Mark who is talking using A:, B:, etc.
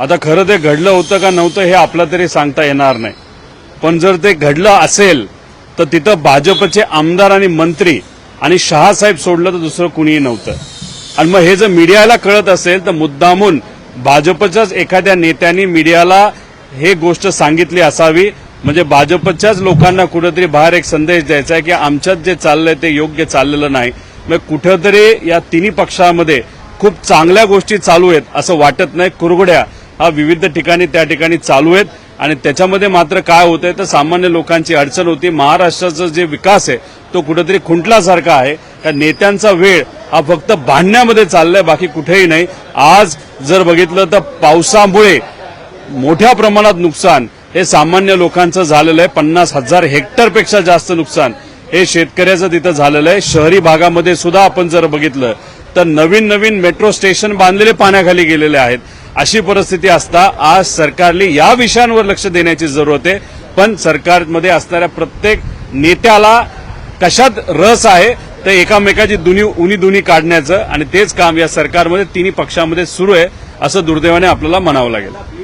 A: आता खरं ते घडलं होतं का नव्हतं हे आपला तरी सांगता येणार नाही. पण जर ते घडलं असेल तर तिथं भाजपचे आमदार आणि मंत्री आणि शहासाहेब सोडलं तर दुसरं कुणीही नव्हतं. आणि मग हे जर मीडियाला कळत असेल तर मुद्दामून भाजपच्याच एखाद्या नेत्यांनी मीडियाला हे गोष्ट सांगितली असावी म्हणजे भाजपच्याच लोकांना कुठेतरी बाहेर एक संदेश द्यायचा आहे की आमच्यात जे चाललंय ते योग्य चाललेलं नाही. मग कुठेतरी या तिन्ही पक्षामध्ये खूप चांगल्या गोष्टी चालू आहेत असं वाटत नाही. कुरघड्या हा विविध ठिकाणी त्या ठिकाणी चालू आहेत आणि त्याच्यामध्ये मात्र काय होतंय तर सामान्य लोकांची अडचण होती. महाराष्ट्राचा जे विकास आहे तो कुठेतरी खुंटल्यासारखा आहे. त्या नेत्यांचा वेळ हा फक्त भांडण्यामध्ये चाललाय बाकी कुठेही नाही. आज जर बघितलं तर पावसामुळे मोठ्या प्रमाणात नुकसान हे सामान्य लोकांचं झालेलं आहे. पन्नास हजार हेक्टरपेक्षा जास्त नुकसान हे शेतकऱ्याचं तिथं झालेलं आहे. शहरी भागामध्ये सुद्धा आपण जर बघितलं तर नवीन नवीन मेट्रो स्टेशन बांधलेले पाण्याखाली गेलेले आहेत. अशी परिस्थिती असता आज सरकारने या विषयांवर लक्ष देण्याची जरूरत आहे. पण सरकारमध्ये असणाऱ्या प्रत्येक नेत्याला कशात रस आहे तर एकामेकाची दुनी उनी दुनी काढण्याचं आणि तेच काम या सरकारमध्ये तिन्ही पक्षामध्ये सुरू आहे असं दुर्दैवाने आपल्याला म्हणावं लागेल.